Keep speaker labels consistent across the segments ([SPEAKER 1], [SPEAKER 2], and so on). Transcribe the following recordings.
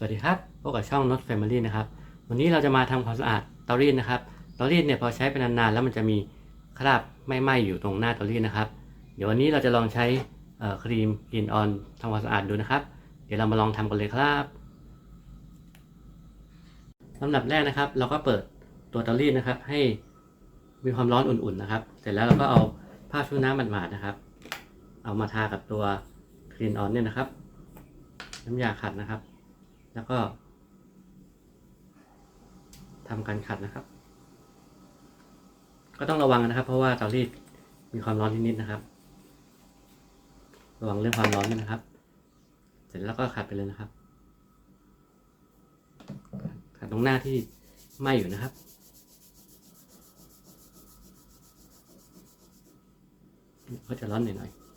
[SPEAKER 1] สวัสดีครับ พบกับช่อง Not Family นะครับ วันนี้เราจะมาทำความสะอาดเตารีดนะครับ เตารีดเนี่ยพอใช้ไปนานๆแล้วมันจะมีคราบไหม้อยู่ตรงหน้าเตารีดนะครับ เดี๋ยววันนี้เราจะลองใช้ครีมกลินออนทำความสะอาดดูนะครับ เดี๋ยวเรามาลองทำกันเลยครับลำดับแรกนะครับ เราก็เปิดตัวเตารีดนะครับ ให้มีความร้อนอุ่นๆนะครับ เสร็จแล้วเราก็เอาผ้าชุบน้ำหมาดๆนะครับ เอามาทากับตัวคลีนออนเนี่ยนะครับ น้ำยาขัดนะครับ แล้วก็ทำการขัดนะครับ ก็ต้องระวังนะครับ เพราะว่าเตารีดมีความร้อนนิดๆนะครับ ระวังเรื่องความร้อนด้วยนะครับ เสร็จแล้วก็ขัดไปเลยนะครับ ขัดตรงหน้าที่ไหม้อยู่นะครับก็จะร้อนหน่อยๆ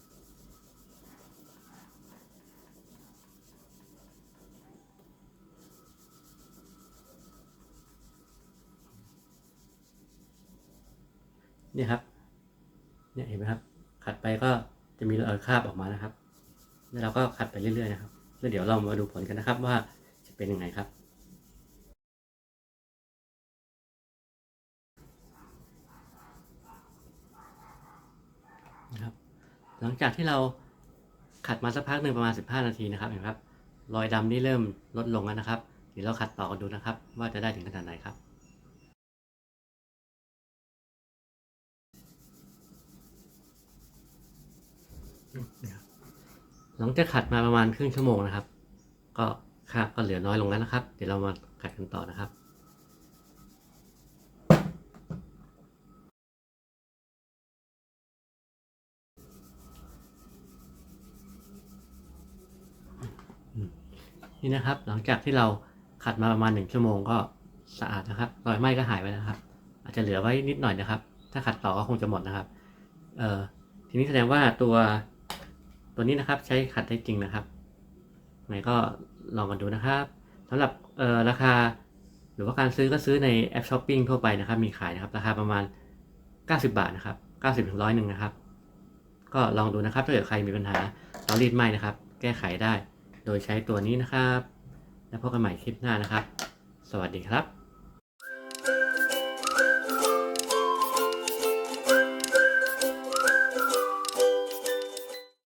[SPEAKER 1] เนี่ยครับ เนี่ยเห็นไหมครับ ขัดไปก็จะมีรอยคราบออกมานะครับ แล้วเราก็ขัดไปเรื่อยๆนะครับแล้วเดี๋ยวเรามาดูผลกันนะครับว่าจะเป็นยังไงครับ นะครับ หลังจากที่เราขัดมาสักพักหนึ่งประมาณ 15 นาทีนะครับเห็นไหมครับรอยดำนี่เริ่มลดลงแล้วนะครับ เดี๋ยวเราขัดต่อกันดูนะครับ ว่าจะได้ถึงขนาดไหนครับ หลังจากขัดมาประมาณครึ่งชั่วโมงนะครับ ก็คราบก็เหลือน้อยลงแล้วนะครับ เดี๋ยวเรามาขัดกันต่อนะครับนี่นะครับ หลังจากที่เราขัดมาประมาณหนึ่งชั่วโมงก็สะอาดนะครับรอยไหม้ก็หายไปแล้วนะครับ อาจจะเหลือไว้นิดหน่อยนะครับ ถ้าขัดต่อก็คงจะหมดนะครับเอ่อทีนี้แสดงว่าตัว ตัวนี้นะครับใช้ขัดได้จริงนะครับไหนก็ลองกันดูนะครับสำหรับเอ่อราคาหรือว่าการซื้อก็ซื้อในแอปช้อปปิ้งทั่วไปนะครับ มีขายนะครับ ราคาประมาณ 90 บาทนะครับ 90ถึงร้อยหนึ่งนะครับ ก็ลองดูนะครับ ถ้าเกิดใครมีปัญหาเตารีดไหม้นะครับ แก้ไขได้ โดยใช้ตัวนี้นะครับ แล้วพบกันใหม่คลิปหน้านะครับ สวัสดีครับ